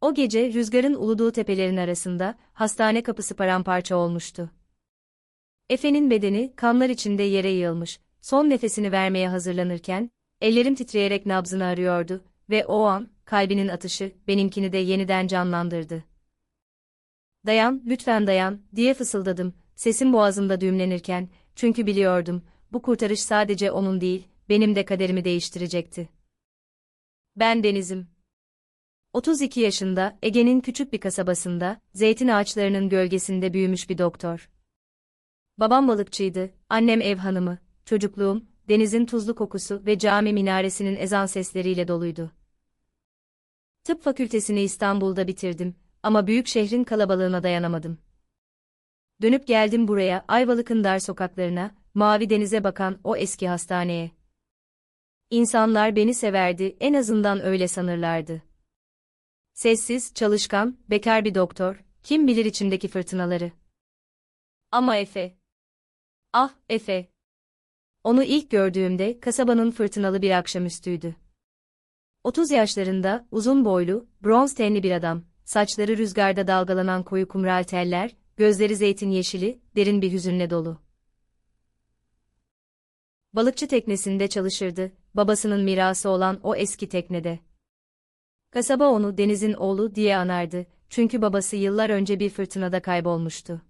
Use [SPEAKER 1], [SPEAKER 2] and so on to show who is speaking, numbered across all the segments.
[SPEAKER 1] O gece rüzgarın uluduğu tepelerin arasında, hastane kapısı paramparça olmuştu. Efe'nin bedeni, kanlar içinde yere yığılmış, son nefesini vermeye hazırlanırken, ellerim titreyerek nabzını arıyordu ve o an, kalbinin atışı, benimkini de yeniden canlandırdı. Dayan, lütfen dayan, diye fısıldadım, sesim boğazımda düğümlenirken, çünkü biliyordum, bu kurtarış sadece onun değil, benim de kaderimi değiştirecekti. Ben Deniz'im. 32 yaşında, Ege'nin küçük bir kasabasında, zeytin ağaçlarının gölgesinde büyümüş bir doktor. Babam balıkçıydı, annem ev hanımı, çocukluğum, denizin tuzlu kokusu ve cami minaresinin ezan sesleriyle doluydu. Tıp fakültesini İstanbul'da bitirdim ama büyük şehrin kalabalığına dayanamadım. Dönüp geldim buraya, Ayvalık'ın dar sokaklarına, mavi denize bakan o eski hastaneye. İnsanlar beni severdi, en azından öyle sanırlardı. Sessiz, çalışkan, bekar bir doktor, kim bilir içimdeki fırtınaları. Ama Efe. Ah, Efe. Onu ilk gördüğümde kasabanın fırtınalı bir akşamüstüydü. 30 yaşlarında, uzun boylu, bronz tenli bir adam, saçları rüzgarda dalgalanan koyu kumral teller, gözleri zeytin yeşili, derin bir hüzünle dolu. Balıkçı teknesinde çalışırdı, babasının mirası olan o eski teknede. Kasaba onu denizin oğlu diye anardı, çünkü babası yıllar önce bir fırtınada kaybolmuştu.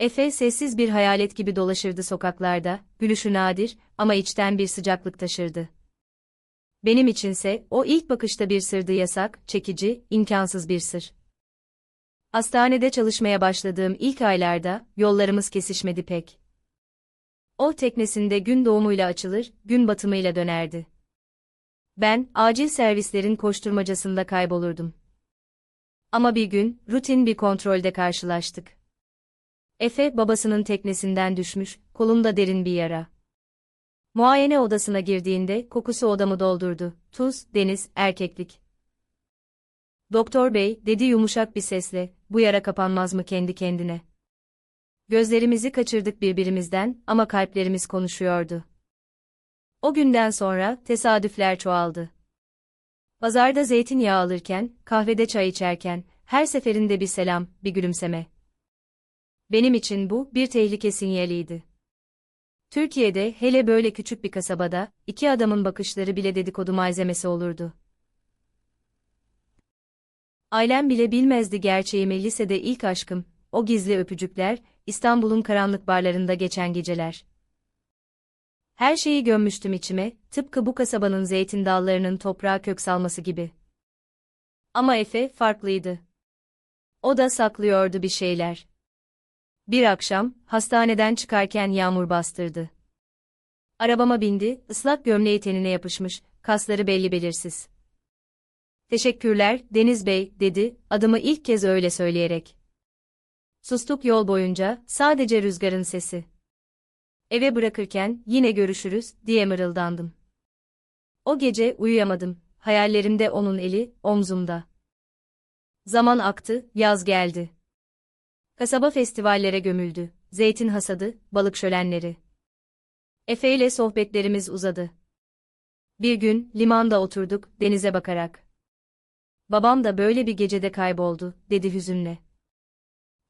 [SPEAKER 1] Efe sessiz bir hayalet gibi dolaşırdı sokaklarda, gülüşü nadir ama içten bir sıcaklık taşırdı. Benim içinse o ilk bakışta bir sırdı yasak, çekici, imkansız bir sır. Hastanede çalışmaya başladığım ilk aylarda yollarımız kesişmedi pek. O teknesinde gün doğumuyla açılır, gün batımıyla dönerdi. Ben, acil servislerin koşturmacasında kaybolurdum. Ama bir gün, rutin bir kontrolde karşılaştık. Efe, babasının teknesinden düşmüş, kolunda derin bir yara. Muayene odasına girdiğinde, kokusu odamı doldurdu. Tuz, deniz, erkeklik. Doktor bey, dedi yumuşak bir sesle, bu yara kapanmaz mı kendi kendine? Gözlerimizi kaçırdık birbirimizden ama kalplerimiz konuşuyordu. O günden sonra tesadüfler çoğaldı. Pazarda zeytinyağı alırken, kahvede çay içerken, her seferinde bir selam, bir gülümseme. Benim için bu bir tehlike sinyaliydi. Türkiye'de hele böyle küçük bir kasabada iki adamın bakışları bile dedikodu malzemesi olurdu. Ailem bile bilmezdi gerçeğimi lisede ilk aşkım, o gizli öpücükler, İstanbul'un karanlık barlarında geçen geceler. Her şeyi gömmüştüm içime, tıpkı bu kasabanın zeytin dallarının toprağa kök salması gibi. Ama Efe farklıydı. O da saklıyordu bir şeyler. Bir akşam, hastaneden çıkarken yağmur bastırdı. Arabama bindi, ıslak gömleği tenine yapışmış, kasları belli belirsiz. Teşekkürler, Deniz Bey, dedi, adımı ilk kez öyle söyleyerek. Sustuk yol boyunca, sadece rüzgarın sesi. Eve bırakırken, yine görüşürüz, diye mırıldandım. O gece uyuyamadım, hayallerimde onun eli, omzumda. Zaman aktı, yaz geldi. Kasaba festivallere gömüldü, zeytin hasadı, balık şölenleri. Efe ile sohbetlerimiz uzadı. Bir gün, limanda oturduk, denize bakarak. Babam da böyle bir gecede kayboldu, dedi hüzünle.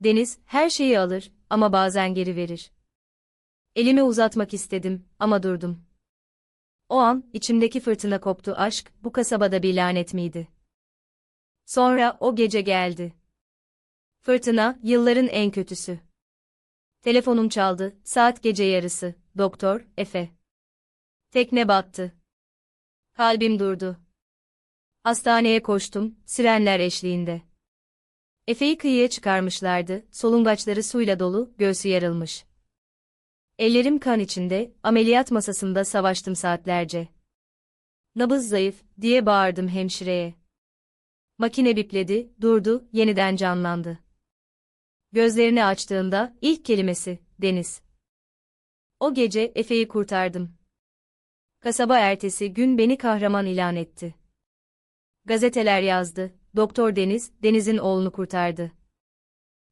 [SPEAKER 1] Deniz, her şeyi alır, ama bazen geri verir. Elimi uzatmak istedim, ama durdum. O an, içimdeki fırtına koptu aşk, bu kasabada bir lanet miydi? Sonra, o gece geldi. Fırtına, yılların en kötüsü. Telefonum çaldı, saat gece yarısı, doktor, Efe. Tekne battı. Kalbim durdu. Hastaneye koştum, sirenler eşliğinde. Efe'yi kıyıya çıkarmışlardı, solungaçları suyla dolu, göğsü yarılmış. Ellerim kan içinde, ameliyat masasında savaştım saatlerce. Nabız zayıf, diye bağırdım hemşireye. Makine bipledi, durdu, yeniden canlandı. Gözlerini açtığında, ilk kelimesi, deniz. O gece, Efe'yi kurtardım. Kasaba ertesi gün beni kahraman ilan etti. Gazeteler yazdı, Doktor Deniz, Deniz'in oğlunu kurtardı.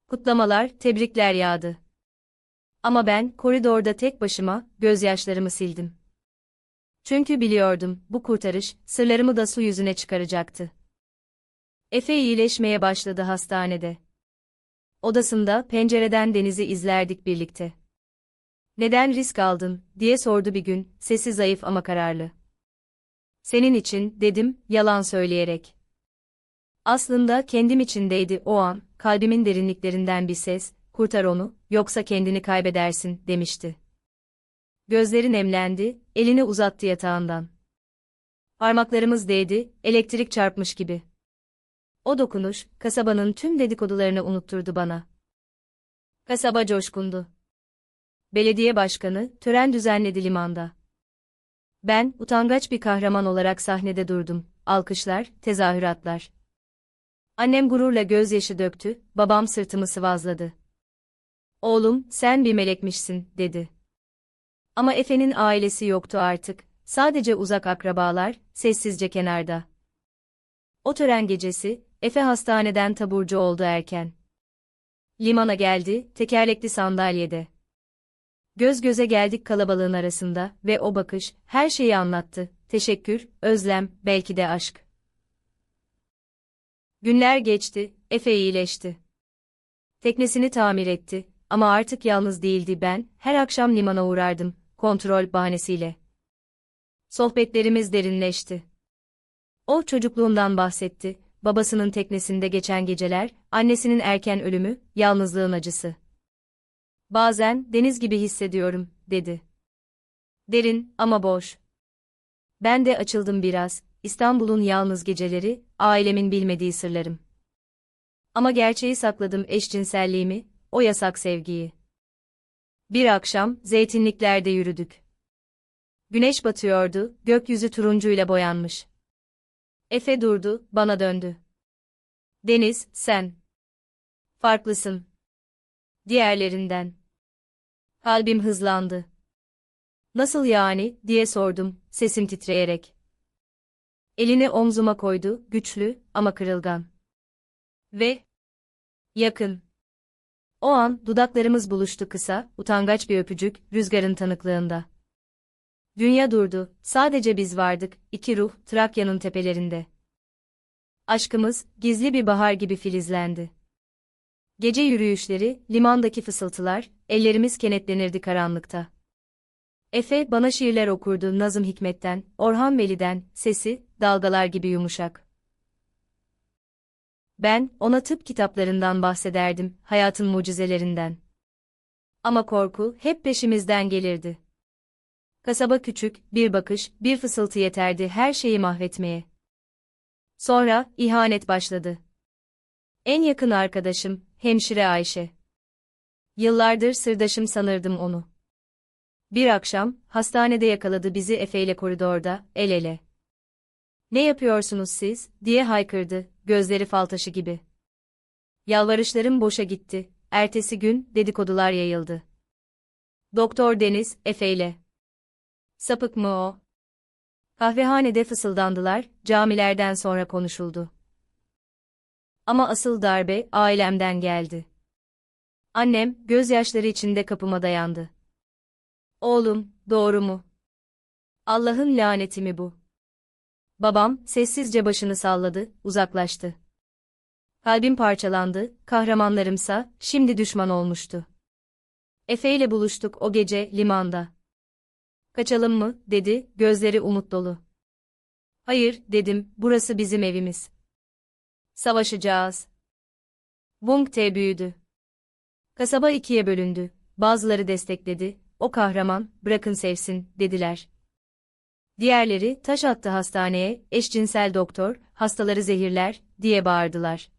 [SPEAKER 1] Kutlamalar, tebrikler yağdı. Ama ben, koridorda tek başıma, gözyaşlarımı sildim. Çünkü biliyordum, bu kurtarış, sırlarımı da su yüzüne çıkaracaktı. Efe iyileşmeye başladı hastanede. Odasında pencereden denizi izlerdik birlikte. Neden risk aldın, diye sordu bir gün, sesi zayıf ama kararlı. Senin için, dedim, yalan söyleyerek. Aslında kendim içindeydi o an, kalbimin derinliklerinden bir ses, kurtar onu, yoksa kendini kaybedersin, demişti. Gözleri nemlendi, elini uzattı yatağından. Parmaklarımız değdi, elektrik çarpmış gibi. O dokunuş, kasabanın tüm dedikodularını unutturdu bana. Kasaba coşkundu. Belediye başkanı, tören düzenledi limanda. Ben, utangaç bir kahraman olarak sahnede durdum. Alkışlar, tezahüratlar. Annem gururla gözyaşı döktü, babam sırtımı sıvazladı. Oğlum, sen bir melekmişsin, dedi. Ama Efe'nin ailesi yoktu artık, sadece uzak akrabalar, sessizce kenarda. O tören gecesi, Efe hastaneden taburcu oldu erken. Limana geldi, tekerlekli sandalyede. Göz göze geldik kalabalığın arasında ve o bakış her şeyi anlattı. Teşekkür, özlem, belki de aşk. Günler geçti, Efe iyileşti. Teknesini tamir etti ama artık yalnız değildi ben, her akşam limana uğrardım, kontrol bahanesiyle. Sohbetlerimiz derinleşti. O çocukluğundan bahsetti, babasının teknesinde geçen geceler, annesinin erken ölümü, yalnızlığın acısı. Bazen deniz gibi hissediyorum, dedi. Derin ama boş. Ben de açıldım biraz, İstanbul'un yalnız geceleri, ailemin bilmediği sırlarım. Ama gerçeği sakladım eşcinselliğimi, o yasak sevgiyi. Bir akşam, zeytinliklerde yürüdük. Güneş batıyordu, gökyüzü turuncuyla boyanmış. Efe durdu, bana döndü. Deniz, sen. Farklısın. Diğerlerinden. Kalbim hızlandı. Nasıl yani, diye sordum, sesim titreyerek. Elini omzuma koydu, güçlü ama kırılgan. Ve yakın. O an dudaklarımız buluştu kısa, utangaç bir öpücük, rüzgarın tanıklığında. Dünya durdu, sadece biz vardık, iki ruh, Trakya'nın tepelerinde. Aşkımız, gizli bir bahar gibi filizlendi. Gece yürüyüşleri, limandaki fısıltılar, ellerimiz kenetlenirdi karanlıkta. Efe bana şiirler okurdu Nazım Hikmet'ten, Orhan Veli'den, sesi, dalgalar gibi yumuşak. Ben, ona tıp kitaplarından bahsederdim, hayatın mucizelerinden. Ama korku, hep peşimizden gelirdi. Kasaba küçük, bir bakış, bir fısıltı yeterdi her şeyi mahvetmeye. Sonra, ihanet başladı. En yakın arkadaşım, hemşire Ayşe. Yıllardır sırdaşım sanırdım onu. Bir akşam, hastanede yakaladı bizi Efe ile koridorda, el ele. Ne yapıyorsunuz siz, diye haykırdı, gözleri fal taşı gibi. Yalvarışlarım boşa gitti, ertesi gün, dedikodular yayıldı. Doktor Deniz, Efe ile. Sapık mı o? Kahvehanede fısıldandılar, camilerden sonra konuşuldu. Ama asıl darbe, ailemden geldi. Annem, gözyaşları içinde kapıma dayandı. Oğlum, doğru mu? Allah'ın laneti mi bu? Babam, sessizce başını salladı, uzaklaştı. Kalbim parçalandı, kahramanlarımsa, şimdi düşman olmuştu. Efe ile buluştuk o gece, limanda. Kaçalım mı, dedi, gözleri umut dolu. Hayır, dedim, burası bizim evimiz. Savaşacağız. Wong Te büyüdü. Kasaba ikiye bölündü. Bazıları destekledi, o kahraman, bırakın sevsin, dediler. Diğerleri, taş attı hastaneye, eşcinsel doktor, hastaları zehirler, diye bağırdılar.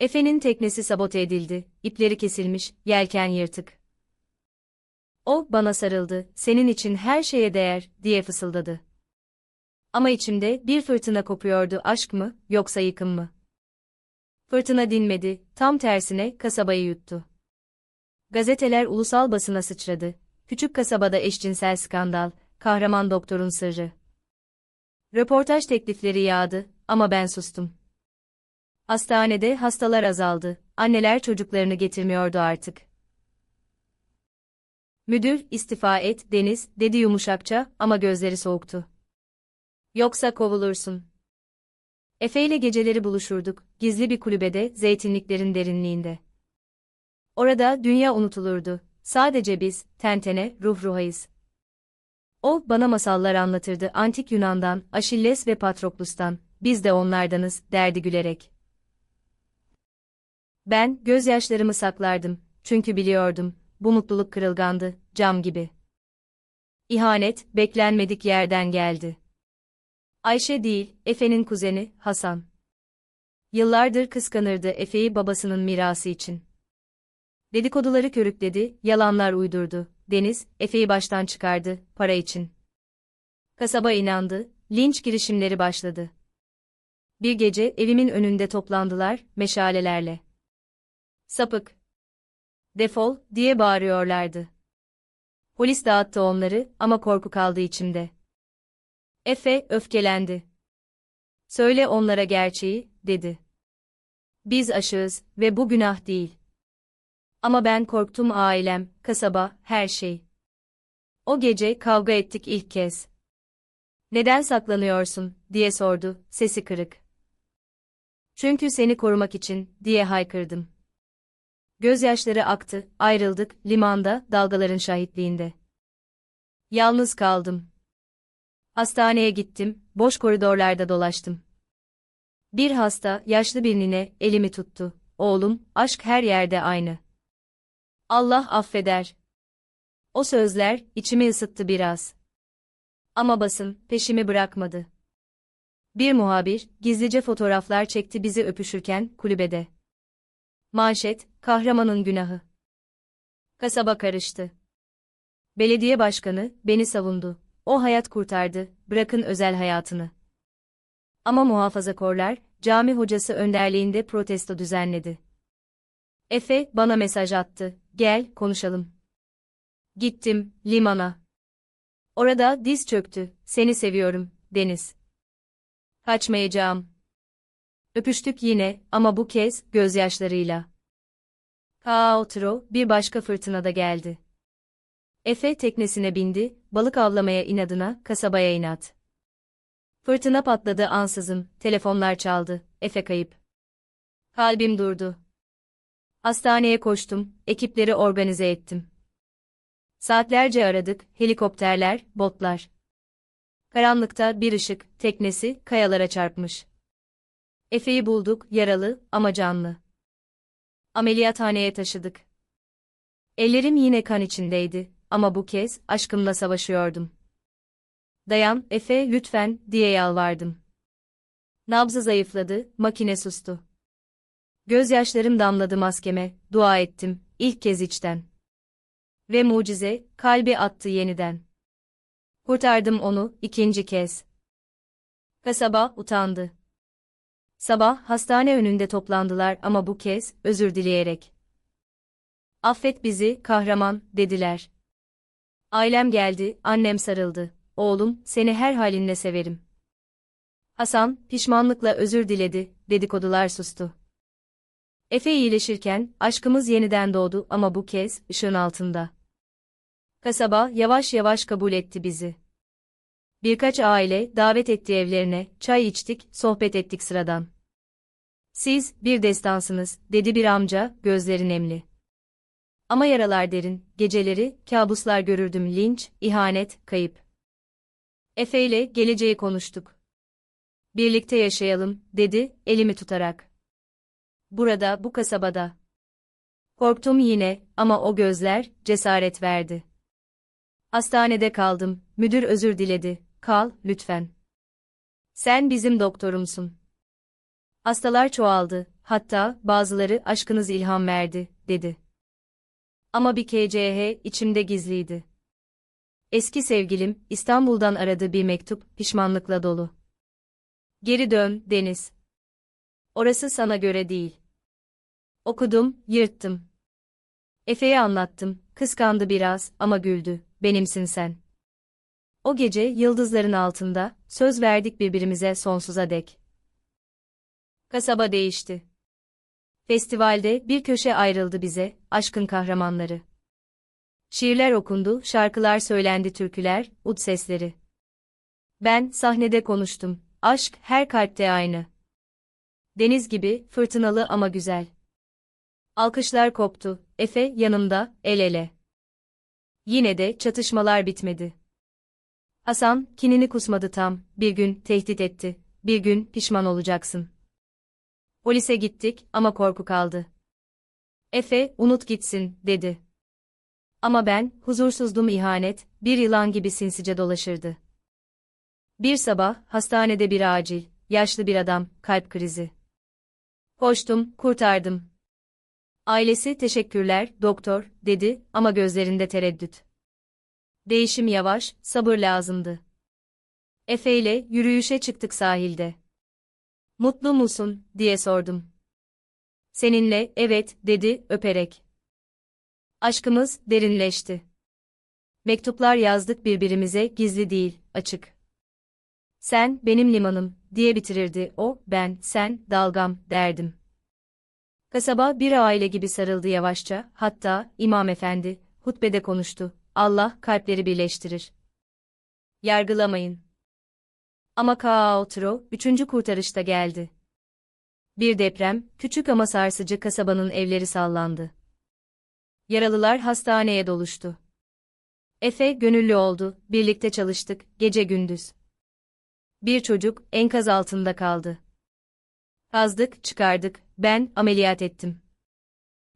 [SPEAKER 1] Efe'nin teknesi sabote edildi, ipleri kesilmiş, yelken yırtık. O, bana sarıldı, senin için her şeye değer, diye fısıldadı. Ama içimde bir fırtına kopuyordu aşk mı, yoksa yıkım mı? Fırtına dinmedi, tam tersine kasabayı yuttu. Gazeteler ulusal basına sıçradı. Küçük kasabada eşcinsel skandal, kahraman doktorun sırrı. Röportaj teklifleri yağdı ama ben sustum. Hastanede hastalar azaldı, anneler çocuklarını getirmiyordu artık. Müdür, istifa et, Deniz, dedi yumuşakça ama gözleri soğuktu. Yoksa kovulursun. Efe ile geceleri buluşurduk, gizli bir kulübede, zeytinliklerin derinliğinde. Orada dünya unutulurdu. Sadece biz, tentene, ruh ruhayız. O, bana masallar anlatırdı antik Yunan'dan, Aşilles ve Patroklus'tan, biz de onlardanız, derdi gülerek. Ben, gözyaşlarımı saklardım, çünkü biliyordum, bu mutluluk kırılgandı, cam gibi. İhanet, beklenmedik yerden geldi. Ayşe değil, Efe'nin kuzeni, Hasan. Yıllardır kıskanırdı Efe'yi babasının mirası için. Dedikoduları körükledi, yalanlar uydurdu. Deniz, Efe'yi baştan çıkardı, para için. Kasaba inandı, linç girişimleri başladı. Bir gece evimin önünde toplandılar, meşalelerle. Sapık. Defol, diye bağırıyorlardı. Polis dağıttı onları ama korku kaldı içimde. Efe, öfkelendi. Söyle onlara gerçeği, dedi. Biz aşığız ve bu günah değil. Ama ben korktum ailem, kasaba, her şey. O gece kavga ettik ilk kez. Neden saklanıyorsun, diye sordu, sesi kırık. Çünkü seni korumak için, diye haykırdım. Gözyaşları aktı, ayrıldık, limanda, dalgaların şahitliğinde. Yalnız kaldım. Hastaneye gittim, boş koridorlarda dolaştım. Bir hasta, yaşlı bir nine, elimi tuttu. Oğlum, aşk her yerde aynı. Allah affeder. O sözler, içimi ısıttı biraz. Ama basın, peşimi bırakmadı. Bir muhabir, gizlice fotoğraflar çekti bizi öpüşürken, kulübede. Manşet, kahramanın günahı. Kasaba karıştı. Belediye başkanı, beni savundu. O hayat kurtardı, bırakın özel hayatını. Ama muhafazakorlar, cami hocası önderliğinde protesto düzenledi. Efe, bana mesaj attı, gel, konuşalım. Gittim, limana. Orada diz çöktü, seni seviyorum, Deniz. Kaçmayacağım. Öpüştük yine, ama bu kez, gözyaşlarıyla. Kaotro, bir başka fırtınada geldi. Efe teknesine bindi, balık avlamaya inadına, kasabaya inat. Fırtına patladı ansızın, telefonlar çaldı, Efe kayıp. Kalbim durdu. Hastaneye koştum, ekipleri organize ettim. Saatlerce aradık, helikopterler, botlar. Karanlıkta bir ışık, teknesi, kayalara çarpmış. Efe'yi bulduk, yaralı ama canlı. Ameliyathaneye taşıdık. Ellerim yine kan içindeydi ama bu kez aşkımla savaşıyordum. Dayan, Efe, lütfen, diye yalvardım. Nabzı zayıfladı, makine sustu. Gözyaşlarım damladı maskeme, dua ettim, ilk kez içten. Ve mucize, kalbi attı yeniden. Kurtardım onu, ikinci kez. Kasaba, utandı. Sabah, hastane önünde toplandılar ama bu kez, özür dileyerek. Affet bizi, kahraman, dediler. Ailem geldi, annem sarıldı. Oğlum, seni her halinle severim. Hasan, pişmanlıkla özür diledi, dedikodular sustu. Efe iyileşirken, aşkımız yeniden doğdu ama bu kez, ışığın altında. Kasaba, yavaş yavaş kabul etti bizi. Birkaç aile, davet etti evlerine, çay içtik, sohbet ettik sıradan. Siz, bir destansınız, dedi bir amca, gözleri nemli. Ama yaralar derin, geceleri, kabuslar görürdüm linç, ihanet, kayıp. Efe ile geleceği konuştuk. Birlikte yaşayalım, dedi, elimi tutarak. Burada, bu kasabada. Korktum yine, ama o gözler, cesaret verdi. Hastanede kaldım, müdür özür diledi, kal, lütfen. Sen bizim doktorumsun. Hastalar çoğaldı, hatta, bazıları aşkınız ilham verdi, dedi. Ama bir KCH içimde gizliydi. Eski sevgilim, İstanbul'dan aradı bir mektup, pişmanlıkla dolu. Geri dön, Deniz. Orası sana göre değil. Okudum, yırttım. Efe'ye anlattım, kıskandı biraz ama güldü, benimsin sen. O gece yıldızların altında, söz verdik birbirimize sonsuza dek. Kasaba değişti. Festivalde bir köşe ayrıldı bize, aşkın kahramanları. Şiirler okundu, şarkılar söylendi türküler, ud sesleri. Ben sahnede konuştum. Aşk her kalpte aynı. Deniz gibi, fırtınalı ama güzel. Alkışlar koptu, Efe yanımda, el ele. Yine de çatışmalar bitmedi. Hasan, kinini kusmadı tam, bir gün tehdit etti, bir gün pişman olacaksın. Polise gittik ama korku kaldı. Efe, unut gitsin, dedi. Ama ben, huzursuzluğum ihanet, bir yılan gibi sinsice dolaşırdı. Bir sabah, hastanede bir acil, yaşlı bir adam, kalp krizi. Koştum, kurtardım. Ailesi teşekkürler, doktor, dedi ama gözlerinde tereddüt. Değişim yavaş, sabır lazımdı. Efe ile yürüyüşe çıktık sahilde. Mutlu musun, diye sordum. Seninle, evet, dedi, öperek. Aşkımız derinleşti. Mektuplar yazdık birbirimize, gizli değil, açık. Sen, benim limanım, diye bitirirdi o, ben, sen, dalgam, derdim. Kasaba bir aile gibi sarıldı yavaşça, hatta, İmam Efendi, hutbede konuştu, Allah kalpleri birleştirir. Yargılamayın. Ama Kaotro, üçüncü kurtarışta geldi. Bir deprem, küçük ama sarsıcı kasabanın evleri sallandı. Yaralılar hastaneye doluştu. Efe gönüllü oldu, birlikte çalıştık, gece gündüz. Bir çocuk enkaz altında kaldı. Kazdık, çıkardık, ben ameliyat ettim.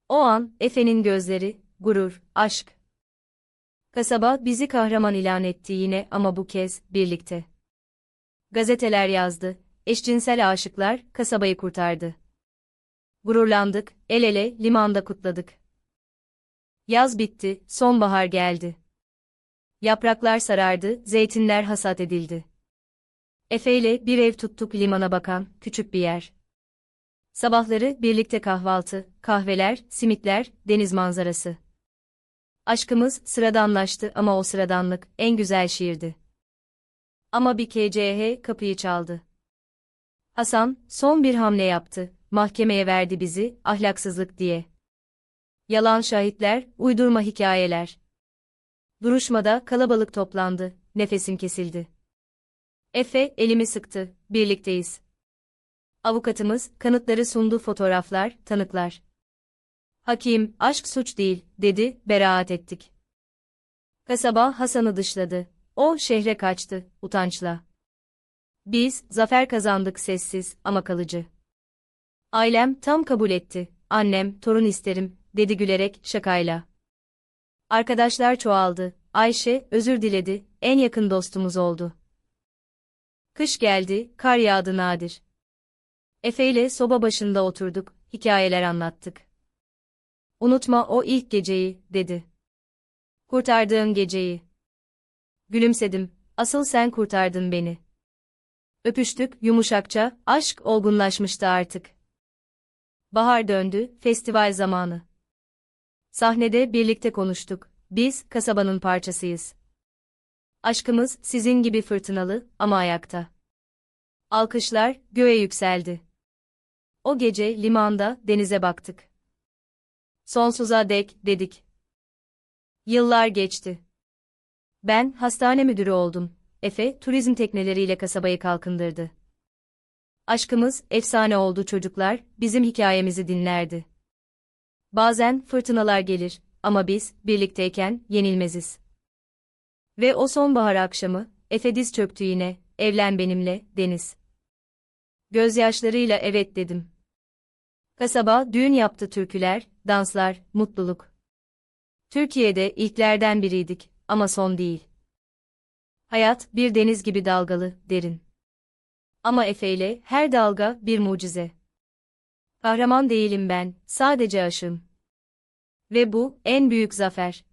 [SPEAKER 1] O an Efe'nin gözleri, gurur, aşk. Kasaba bizi kahraman ilan etti yine ama bu kez birlikte. Gazeteler yazdı, eşcinsel aşıklar kasabayı kurtardı. Gururlandık, el ele limanda kutladık. Yaz bitti, sonbahar geldi. Yapraklar sarardı, zeytinler hasat edildi. Efe ile bir ev tuttuk limana bakan, küçük bir yer. Sabahları birlikte kahvaltı, kahveler, simitler, deniz manzarası. Aşkımız sıradanlaştı ama o sıradanlık en güzel şiirdi. Ama bir KCH kapıyı çaldı. Hasan son bir hamle yaptı, mahkemeye verdi bizi ahlaksızlık diye. Yalan şahitler, uydurma hikayeler. Duruşmada kalabalık toplandı, nefesim kesildi. Efe elimi sıktı, birlikteyiz. Avukatımız kanıtları sundu fotoğraflar, tanıklar. Hakim, aşk suç değil, dedi, beraat ettik. Kasaba Hasan'ı dışladı. O şehre kaçtı, utançla. Biz, zafer kazandık sessiz ama kalıcı. Ailem tam kabul etti. Annem, torun isterim, dedi gülerek, şakayla. Arkadaşlar çoğaldı. Ayşe, özür diledi, en yakın dostumuz oldu. Kış geldi, kar yağdı nadir. Efe ile soba başında oturduk, hikayeler anlattık. Unutma o ilk geceyi, dedi. Kurtardığın geceyi. Gülümsedim, asıl sen kurtardın beni. Öpüştük, yumuşakça, aşk olgunlaşmıştı artık. Bahar döndü, festival zamanı. Sahnede birlikte konuştuk, biz, kasabanın parçasıyız. Aşkımız, sizin gibi fırtınalı, ama ayakta. Alkışlar, göğe yükseldi. O gece, limanda, denize baktık. Sonsuza dek, dedik. Yıllar geçti. Ben, hastane müdürü oldum. Efe, turizm tekneleriyle kasabayı kalkındırdı. Aşkımız, efsane oldu çocuklar, bizim hikayemizi dinlerdi. Bazen fırtınalar gelir ama biz, birlikteyken, yenilmeziz. Ve o sonbahar akşamı, Efe diz çöktü yine, evlen benimle, Deniz. Gözyaşlarıyla evet dedim. Kasaba düğün yaptı türküler, danslar, mutluluk. Türkiye'de ilklerden biriydik ama son değil. Hayat bir deniz gibi dalgalı, derin. Ama Efe ile her dalga bir mucize. Kahraman değilim ben, sadece aşığım. Ve bu en büyük zafer.